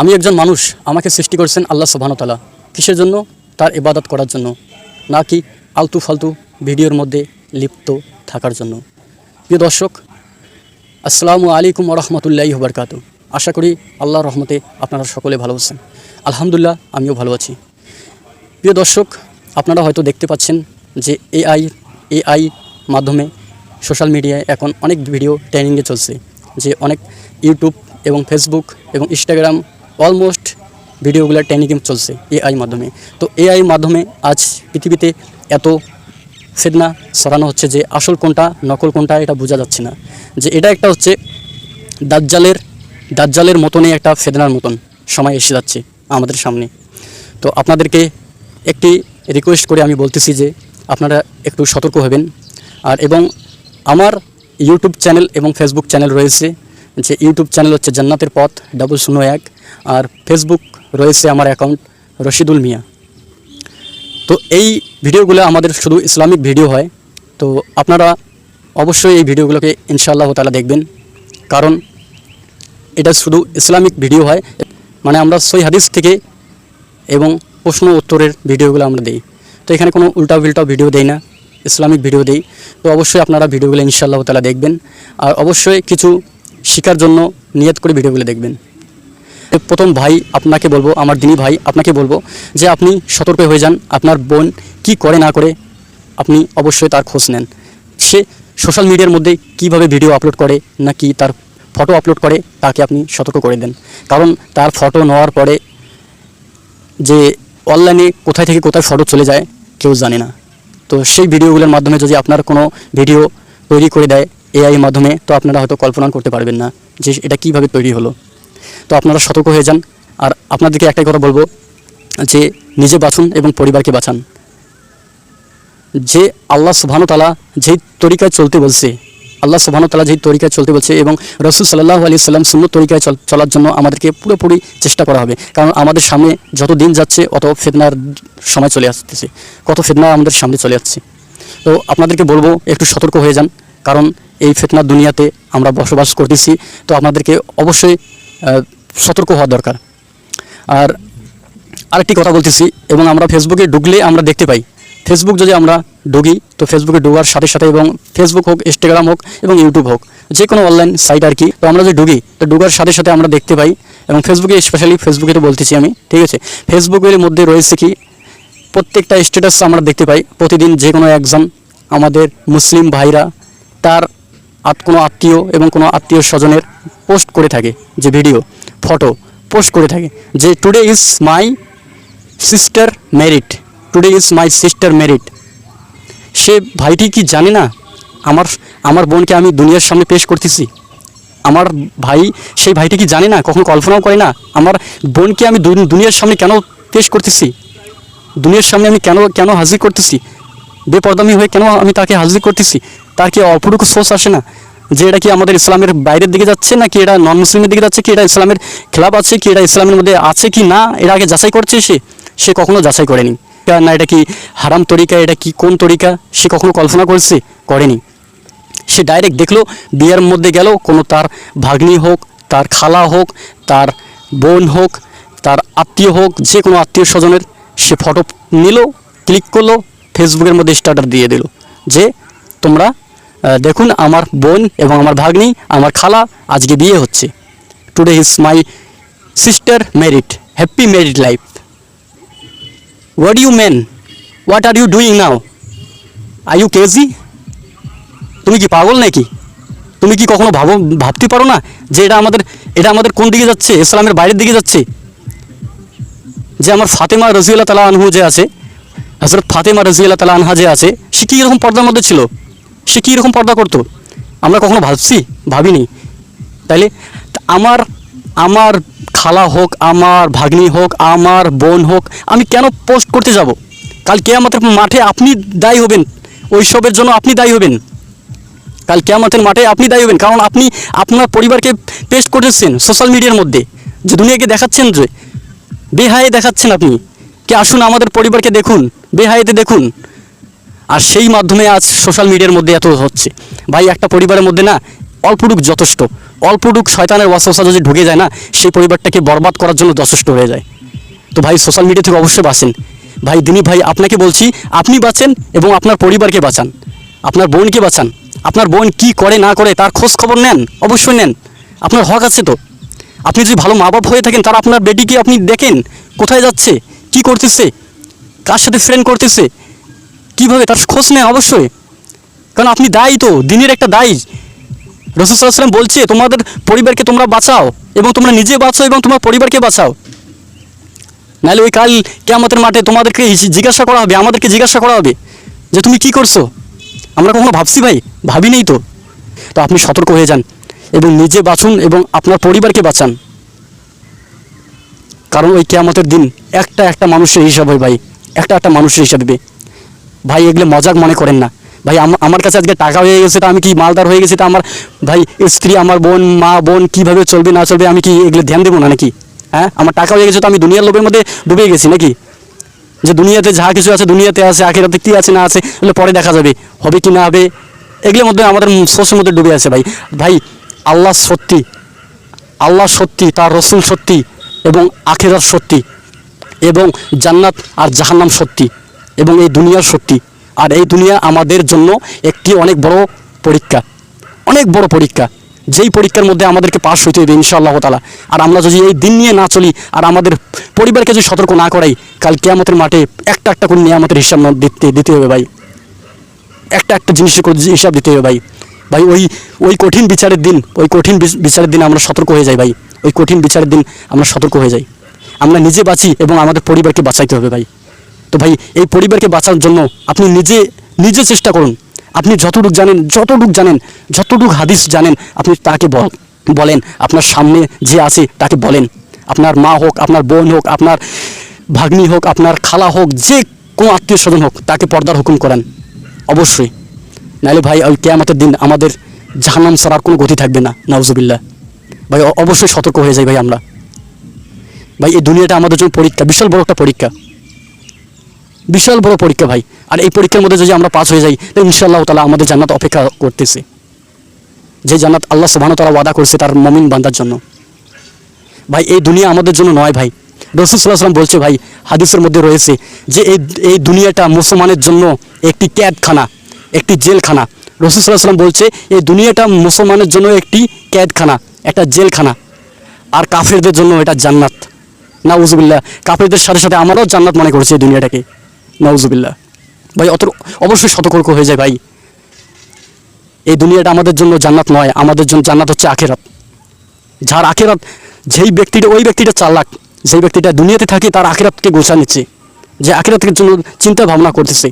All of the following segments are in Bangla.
আমি একজন মানুষ, আমাকে সৃষ্টি করেছেন আল্লাহ সুবাহতালা কিসের জন্য? তার ইবাদত করার জন্য। নাকি আলতু ফালতু ভিডিওর মধ্যে লিপ্ত থাকার জন্য। প্রিয় দর্শক, আসসালামু আলাইকুম রহমতুল্লাহি বরকাত। আশা করি আল্লাহ রহমতে আপনারা সকলে ভালো আছেন। আলহামদুলিল্লাহ, আমিও ভালো আছি। প্রিয় দর্শক, আপনারা হয়তো দেখতে পাচ্ছেন যে এআই এআই মাধ্যমে সোশ্যাল মিডিয়ায় এখন অনেক ভিডিও ট্রেনিংয়ে চলছে। যে অনেক ইউটিউব এবং ফেসবুক এবং ইনস্টাগ্রাম অলমোস্ট ভিডিওগুলো ট্রেনিংয়ে চলছে এআই মাধ্যমে। তো এআই মাধ্যমে আজ পৃথিবীতে এত ফেদনা সরানো হচ্ছে যে আসল কোনটা, নকল কোনটা, এটা বোঝা যাচ্ছে না। যে এটা একটা হচ্ছে দাজ্জালের দাজ্জালের মতনই একটা ফেদনার মতন সময় এসে যাচ্ছে আমাদের সামনে। তো আপনাদেরকে একটি রিকোয়েস্ট করে আমি বলতেছি যে আপনারা একটু সতর্ক হবেন। আর এবং আমার ইউটিউব চ্যানেল এবং ফেসবুক চ্যানেল রয়েছে। যে ইউটিউব চ্যানেল হচ্ছে জান্নাতের পথ ডাবল শূন্য এক। আর ফেসবুক রয়েছে আমার অ্যাকাউন্ট রশিদুল মিয়া। তো এই ভিডিওগুলো আমাদের শুধু ইসলামিক ভিডিও হয়। তো আপনারা অবশ্যই এই ভিডিওগুলোকে ইনশাআল্লাহ তালা দেখবেন। কারণ এটা শুধু ইসলামিক ভিডিও হয়। মানে আমরা সই হাদিস থেকে এবং প্রশ্ন উত্তরের ভিডিওগুলো আমরা দিই। তো এখানে কোনো উল্টা উল্টা ভিডিও দেই না। ইসলামিক ভিডিও দিই। তো অবশ্যই আপনারা ভিডিওগুলো ইনশাআল্লাহ তালা দেখবেন। আর অবশ্যই কিছু শেখার জন্য নিয়ত করে ভিডিওগুলো দেখবেন। প্রথম ভাই আপনাকে বলব, আমার দিনী ভাই আপনাকে বলব যে আপনি সতর্ক হয়ে যান, আপনার বোন কি করে না করে আপনি অবশ্যই তার খোঁজ নেন। সে সোশ্যাল মিডিয়ার মধ্যে কীভাবে ভিডিও আপলোড করে নাকি তার ফটো আপলোড করে তাকে আপনি সতর্ক করে দেন। কারণ তার ফটো নেওয়ার পরে যে অনলাইনে কোথায় থেকে কোথায় ফটো চলে যায় কেউ জানে না। তো সেই ভিডিওগুলোর মাধ্যমে যদি আপনার কোনো ভিডিও তৈরি করে দেয় এআই মাধ্যমে, তো আপনারা হয়তো কল্পনা করতে পারবেন না যে এটা কীভাবে তৈরি হলো। তো আপনারা সতর্ক হয়ে যান। আর আপনাদেরকে একটাই কথা বলব, যে নিজে বাঁচুন এবং পরিবারকে বাঁচান। যে আল্লাহ সুবহান তালা যেই তরিকায় চলতে বলছে, আল্লাহ সুবহান তালা যেই তরিকায় চলতে বলছে এবং রসুল সাল্লাহ আলি সাল্লাম শূন্য তরিকায় চল- চলার জন্য আমাদেরকে পুরোপুরি চেষ্টা করা হবে। কারণ আমাদের সামনে যত দিন যাচ্ছে, অত ফেতনার সময় চলে আসতেছে। কত ফেতনা আমাদের সামনে চলে যাচ্ছে তো আপনাদেরকে বলব, একটু সতর্ক হয়ে যান। কারণ এই ফেতনার দুনিয়াতে আমরা বসবাস করতেছি। তো আপনাদেরকে অবশ্যই সতর্ক হওয়া দরকার। আর আরেকটি কথা বলতেছি, এবং আমরা ফেসবুকে ঢুকলে আমরা দেখতে পাই। ফেসবুক যদি আমরা ঢুকি, তো ফেসবুকে ঢোকার সাথে সাথে এবং ফেসবুক হোক, ইনস্টাগ্রাম হোক, এবং ইউটিউব হোক, যে কোনো অনলাইন সাইট আর কি, তো আমরা যদি ঢুকি, তো ঢোকার সাথে সাথে আমরা দেখতে পাই। এবং ফেসবুকে, স্পেশালি ফেসবুকে তো বলতেছি আমি, ঠিক আছে? ফেসবুকের মধ্যে রয়েছে কি, প্রত্যেকটা স্ট্যাটাস আমরা দেখতে পাই। প্রতিদিন যে কোনো একজন আমাদের মুসলিম ভাইরা তার কোনো আত্মীয় এবং কোনো আত্মীয় স্বজনের পোস্ট করে থাকে, যে ভিডিও, ফটো পোস্ট করে থাকে, যে today is my sister married today is my sister married সে ভাইটি কি জানে না, আমার আমার বোনকে আমি দুনিয়ার সামনে পেশ করতেছি? আমার ভাই, সেই ভাইটি কি জানে না, কখনো কল্পনাও করে না, আমার বোনকে আমি দুনিয়ার সামনে কেন পেশ করতেছি? দুনিয়ার সামনে আমি কেন কেন হাজির করতেছি? বেপরদামি হয়ে কেন আমি তাকে হাজির করতেছি? তার কি অল্পটুকু সোর্স আসে না? যে এটা কি আমাদের ইসলামের বাইরের দিকে যাচ্ছে না কি এটা নন মুসলিমের দিকে যাচ্ছে? কি এটা ইসলামের খেলাপ আছে? কি এটা ইসলামের মধ্যে আছে কি না? এটা আগে যাচাই করছে সে? সে কখনো যাচাই করেনি। না এটা কি হারাম তরিকা? এটা কি কোন তরিকা? সে কখনো কল্পনা করেছে? করেনি। সে ডাইরেক্ট দেখল, বিয়ের মধ্যে গেল, কোনো তার ভাগ্নি হোক, তার খালা হোক, তার বোন হোক, তার আত্মীয় হোক, যে কোনো আত্মীয় স্বজনের, সে ফটো নিল ক্লিক করল ফেসবুকের মধ্যে স্টার্টার দিয়ে দিল। যে তোমরা দেখুন আমার বোন এবং আমার ভাগ্নি, আমার খালা আজকে বিয়ে হচ্ছে। Today is my sister married happy married life what you mean what are you doing now are you crazy তুমি কি পাগল নাকি? তুমি কি কখনো ভাবো, ভাবতে পারো না যে এটা আমাদের এটা আমাদের কোন দিকে যাচ্ছে? ইসলামের বাইরের দিকে যাচ্ছে? যে আমার ফাতেমা রাজিউল্লাহ তালা আনহু যে আছে হজরত ফাতেমা রাজিউল্লাহ তালা আনহা যে আছে, সে কী রকম পর্দার মধ্যে ছিল? সে কী রকম পর্দা করতো? আমরা কখনো ভাবছি, ভাবিনি। তাইলে আমার আমার খালা হোক, আমার ভাগ্নি হোক, আমার বোন হোক, আমি কেন পোস্ট করতে যাব? কাল কে আমাদের মাঠে আপনি দায়ী হবেন, ওইসবের জন্য আপনি দায়ী হবেন। কাল কেয়ামতের মাঠে আপনি দায়ী হবেন, কারণ আপনি আপনার পরিবারকে পেস্ট করেছেন সোশ্যাল মিডিয়ার মধ্যে। যে দুনিয়াকে দেখাচ্ছেন যে বেহায়ে দেখাচ্ছেন আপনি। কে আসুন আমাদের পরিবারকে দেখুন, বেহায়েতে দেখুন। আর সেই মাধ্যমে আজ সোশ্যাল মিডিয়ার মধ্যে এত হচ্ছে। ভাই, একটা পরিবারের মধ্যে না অল্পটুক যথেষ্ট। অল্পটুক শয়তানের ওয়াসওয়াসা যদি ঢুকে যায় না, সেই পরিবারটাকে বরবাদ করার জন্য যথেষ্ট হয়ে যায়। তো ভাই সোশ্যাল মিডিয়া থেকে অবশ্যই বাঁচেন। ভাই, দিনী ভাই, আপনাকে বলছি, আপনি বাঁচেন এবং আপনার পরিবারকে বাঁচান। আপনার বোনকে বাঁচান। আপনার বোন কি করে, না করে, তার খোঁজ খবর নেন, অবশ্যই নেন। আপনার হক আছে তো। আপনি যদি ভালো মা বাপ হয়ে থাকেন, তার আপনার বেটিকে আপনি দেখেন, কোথায় যাচ্ছে, কি করতেছে, কার সাথে ফ্রেন্ড করতেছে কীভাবে? তার খোঁজ নেন অবশ্যই। কারণ আপনি দায়ী তো, দিনের একটা দায়ী। রসুল সাল্লাম বলছে, তোমাদের পরিবারকে তোমরা বাঁচাও এবং তোমরা নিজে বাঁচাও এবং তোমার পরিবারকে বাঁচাও। নাহলে ওই কাল কেয়ামতের মাঠে তোমাদেরকে জিজ্ঞাসা করা হবে, আমাদেরকে জিজ্ঞাসা করা হবে যে, তুমি কি করছ? আমরা কখনো ভাবছি ভাই, ভাবি নেই তো। তো আপনি সতর্ক হয়ে যান এবং নিজে বাঁচুন এবং আপনার পরিবারকে বাঁচান। কারণ ওই কেয়ামতের দিন একটা একটা মানুষের হিসাব হয় ভাই, একটা একটা মানুষের হিসাব ভাই, এগুলো মজাক মনে করেন না। ভাই আমার কাছে আজকে টাকা হয়ে গেছে, তো আমি কি মালদার হয়ে গেছে, তো আমার, ভাই, স্ত্রী, আমার বোন, মা, বোন, কীভাবে চলবে, না চলবে, আমি কি এগুলো ধ্যান দেবো না নাকি? হ্যাঁ? আমার টাকা হয়ে গেছে, তো আমি দুনিয়ার লোভের মধ্যে ডুবে গেছি নাকি? যে দুনিয়াতে যা কিছু আছে, দুনিয়াতে আছে, আখেরাতে কী আছে, না আছে, এগুলো পরে দেখা যাবে, হবে কি না হবে, এগুলোর মধ্যে আমাদের সোর্সের মধ্যে ডুবে আছে ভাই। ভাই, আল্লাহ সত্যি আল্লাহ সত্যি, তার রসুল সত্যি এবং আখেরাত সত্যি এবং জান্নাত আর জাহান্নাম সত্যি। এবং এই দুনিয়ার সত্যি আর এই দুনিয়া আমাদের জন্য একটি অনেক বড় পরীক্ষা। অনেক বড় পরীক্ষা। যেই পরীক্ষার মধ্যে আমাদেরকে পাশ হইতে হবে ইনশাআল্লাহ তালা আর আমরা যদি এই দিন নিয়ে না চলি, আর আমাদের পরিবারকে যদি সতর্ক না করাই, কাল কেয়ামতের মাঠে একটা একটা করে নিয়ামতের হিসাব দিতে দিতে হবে ভাই। একটা একটা জিনিসের হিসাব দিতে হবে ভাই। ভাই, ওই ওই কঠিন বিচারের দিন, ওই কঠিন বিচারের দিন আমরা সতর্ক হয়ে যাই ভাই। ওই কঠিন বিচারের দিন আমরা সতর্ক হয়ে যাই। আমরা নিজে বাঁচি এবং আমাদের পরিবারকে বাঁচাইতে হবে ভাই। তো ভাই, এই পরিবারকে বাঁচার জন্য আপনি নিজে নিজে চেষ্টা করুন। আপনি যতটুক জানেন যতটুক জানেন, যতটুক হাদিস জানেন, আপনি তাকে বল- বলেন। আপনার সামনে যে আছে, তাকে বলেন। আপনার মা হোক, আপনার বোন হোক, আপনার ভাগ্নি হোক, আপনার খালা হোক, যে কোনো আত্মীয় স্বজন হোক, তাকে পর্দার হুকুম করেন। অবশ্যই। নাহলে ভাই, ওই কেয়ামতের দিন আমাদের জাহান্নাম ছাড়া আর কোনো গতি থাকবে না। নাউজুবিল্লাহ। ভাই অবশ্যই সতর্ক হয়ে যাই ভাই আমরা। ভাই, এই দুনিয়াটা আমাদের জন্য পরীক্ষা, বিশাল বড় একটা পরীক্ষা। বিশাল বড় পরীক্ষা ভাই। আর এই পরীক্ষার মধ্যে যদি আমরা পাস হয়ে যাই তো ইনশাআল্লাহ তালা আমাদের জান্নাত অপেক্ষা করতেছে। যে জান্নাত আল্লাহ সুবহানাহু তারা ওয়াদা করছে তার মমিন বান্দার জন্য। ভাই, এই দুনিয়া আমাদের জন্য নয় ভাই। রসুল বলছে ভাই, হাদিসের মধ্যে রয়েছে যে এই এই দুনিয়াটা মুসলমানের জন্য একটি ক্যাদখানা, একটি জেলখানা। রসুল বলছে, এই দুনিয়াটা মুসলমানের জন্য একটি ক্যাদখানা, একটা জেলখানা। আর কাফেরদের জন্য এটা জান্নাত। নাউজুবিল্লাহ, কাফেরদের সাথে সাথে আমারও জান্নাত মনে করছে এই দুনিয়াটাকে। নাউজুবিল্লাহ। ভাই, অত অবশ্যই সতর্ক হয়ে যায় ভাই। এই দুনিয়াটা আমাদের জন্য জান্নাত নয়, আমাদের জন্য জান্নাত হচ্ছে আখেরাত। যার আখেরাত, যেই ব্যক্তিটা, ওই ব্যক্তিটা চালাক, যেই ব্যক্তিটা দুনিয়াতে থাকে, তার আখেরাতকে গোছা নিচ্ছে। যে আখেরাতের জন্য চিন্তা ভাবনা করতেছে,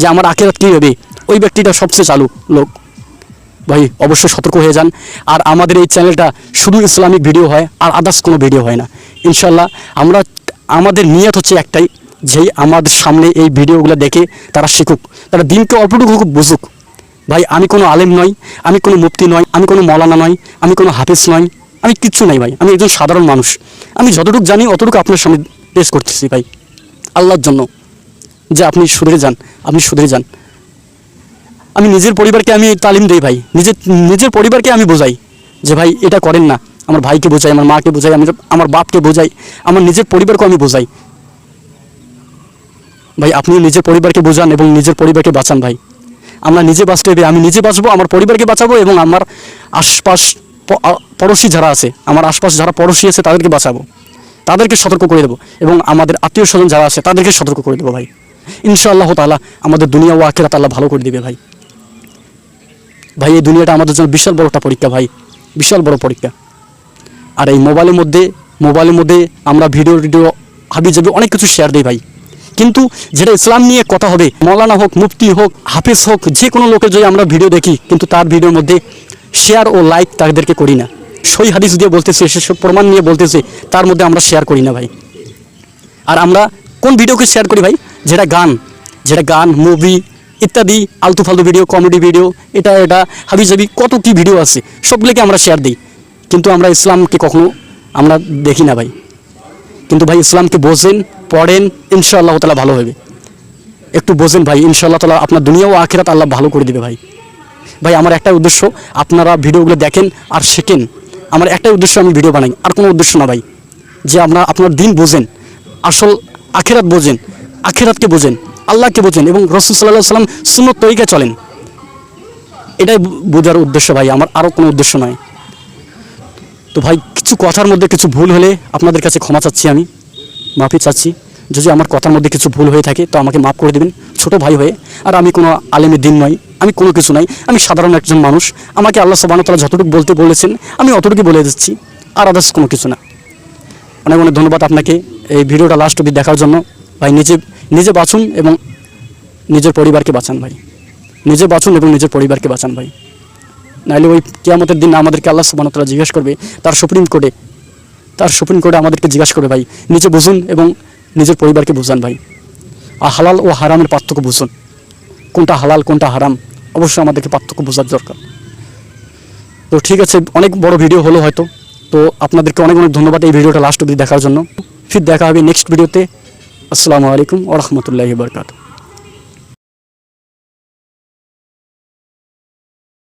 যে আমার আখেরাত কী হবে? ওই ব্যক্তিটা সবচেয়ে চালু লোক। ভাই, অবশ্যই সতর্ক হয়ে যান। আর আমাদের এই চ্যানেলটা শুধু ইসলামিক ভিডিও হয়, আর আদার্স কোনো ভিডিও হয় না। ইনশাল্লাহ, আমরা, আমাদের নিয়ত হচ্ছে একটাই যেই আমাদের সামনে এই ভিডিওগুলো দেখে তারা শিখুক। তারা দিনকে অল্পটুকু বুঝুক। ভাই, আমি কোনো আলেম নই, আমি কোনো মুফতি নই, আমি কোনো মৌলানা নই, আমি কোনো হাফিজ নই, আমি কিচ্ছু নাই ভাই, আমি একজন সাধারণ মানুষ। আমি যতটুকু জানি, অতটুকু আপনার সামনে পেশ করতেছি ভাই, আল্লাহর জন্য। যে আপনি সুধরে যান, আপনি সুধরে যান। আমি নিজের পরিবারকে আমি তালিম দিই ভাই, নিজের নিজের পরিবারকে আমি বোঝাই যে ভাই, এটা করেন না। আমার ভাইকে বোঝাই, আমার মাকে বোঝাই, আমি আমার বাপকে বোঝাই, আমার নিজের পরিবারকে আমি বোঝাই। ভাই, আপনি নিজের পরিবারকে বোঝান এবং নিজের পরিবারকে বাঁচান ভাই। আমরা নিজে বাঁচতে হবে, আমি নিজে বাঁচবো, আমার পরিবারকে বাঁচাবো এবং আমার আশপাশ পড়োশি যারা আছে, আমার আশপাশ যারা পড়োশি আছে, তাদেরকে বাঁচাবো। তাদেরকে সতর্ক করে দেবো এবং আমাদের আত্মীয় স্বজন যারা আছে, তাদেরকে সতর্ক করে দেবো ভাই। ইনশাআল্লাহ তাআলা আমাদের দুনিয়া ও আখেরাত আল্লাহ ভালো করে দিবে ভাই। ভাই, এই দুনিয়াটা আমাদের জন্য বিশাল বড় একটা পরীক্ষা ভাই, বিশাল বড় পরীক্ষা। আর এই মোবাইলের মধ্যে মোবাইলের মধ্যে আমরা ভিডিও টিডিও হাবি যাবি অনেক কিছু শেয়ার দিই ভাই। কিন্তু যেটা ইসলাম নিয়ে কথা হবে, মৌলানা হোক, মুফতি হোক, হাফিজ হোক, যে কোনো লোকের যদি আমরা ভিডিও দেখি, কিন্তু তার ভিডিওর মধ্যে শেয়ার ও লাইক তাদেরকে করি না। সই হাদিস দিয়ে বলতেছে সেসব প্রমাণ নিয়ে বলতেছে, তার মধ্যে আমরা শেয়ার করি না ভাই। আর আমরা কোন ভিডিওকে শেয়ার করি ভাই? যেটা গান যেটা গান মুভি ইত্যাদি আলতু ফালতু ভিডিও কমেডি ভিডিও এটা এটা, হাবি জাবি, কত কি ভিডিও আছে, সবগুলোকে আমরা শেয়ার দিই। কিন্তু আমরা ইসলামকে কখনো আমরা দেখি না ভাই। কিন্তু ভাই ইসলামকে বোঝেন, পড়েন, ইনশাআল্লাহ তালা ভালো হবে। একটু বোঝেন ভাই, ইনশাআল্লাহ তালা আপনার দুনিয়া ও আখেরাত আল্লাহ ভালো করে দিবে ভাই। ভাই, আমার একটা উদ্দেশ্য, আপনারা ভিডিওগুলো দেখেন আর শেখেন। আমার একটাই উদ্দেশ্য, আমি ভিডিও বানাই। আর কোনো উদ্দেশ্য না ভাই, যে আপনার আপনার দিন বোঝেন, আসল আখেরাত বোঝেন, আখেরাতকে বোঝেন, আল্লাহকে বোঝেন এবং রসুল সাল্লাহ সাল্লাম সুন্নত তরিকায় চলেন। এটাই বোঝার উদ্দেশ্য ভাই, আমার আরও কোনো উদ্দেশ্য নয় তো ভাই, কিছু কথার মধ্যে কিছু ভুল হলে আপনাদের কাছে ক্ষমা চাচ্ছি আমি, মাফি চাচ্ছি। যদি আমার কথার মধ্যে কিছু ভুল হয়ে থাকে, তো আমাকে মাফ করে দেবেন, ছোট ভাই হয়ে। আর আমি কোনো আলেমের দিন নই, আমি কোনো কিছু নাই, আমি সাধারণ একজন মানুষ। আমাকে আল্লাহ সবানতলা যতটুকু বলতে বলেছেন, আমি অতটুকু বলে দিচ্ছি, আর আদার্স কোনো কিছু না। অনেক অনেক ধন্যবাদ আপনাকে এই ভিডিওটা লাস্ট অবধি দেখার জন্য। ভাই, নিজে নিজে বাঁচুন এবং নিজের পরিবারকে বাঁচান ভাই। নিজে বাঁচুন এবং নিজের পরিবারকে বাঁচান ভাই। নাহলে ওই কেয়ামতের দিন আমাদেরকে আল্লাহ সুবানতলা জিজ্ঞেস করবে, তার সুপ্রিম কোর্টে, তার সুপ্রিম কোর্টে আমাদেরকে জিজ্ঞাসা করবে, ভাই, নিজে বুঝুন এবং নিজের পরিবারকে বুঝান, ভাই। আর হালাল ও হারামের পার্থক্য বুঝুন। কোনটা হালাল, কোনটা হারাম, অবশ্যই আমাদেরকে পার্থক্য বোঝার দরকার। তো ঠিক আছে, অনেক বড় ভিডিও হলো হয়তো। তো আপনাদেরকে অনেক অনেক ধন্যবাদ এই ভিডিওটা লাস্ট অবধি দেখার জন্য। ফির দেখা হবে নেক্সট ভিডিওতে। আসসালামু আলাইকুম ওরহমতুল্লাহি বরকাত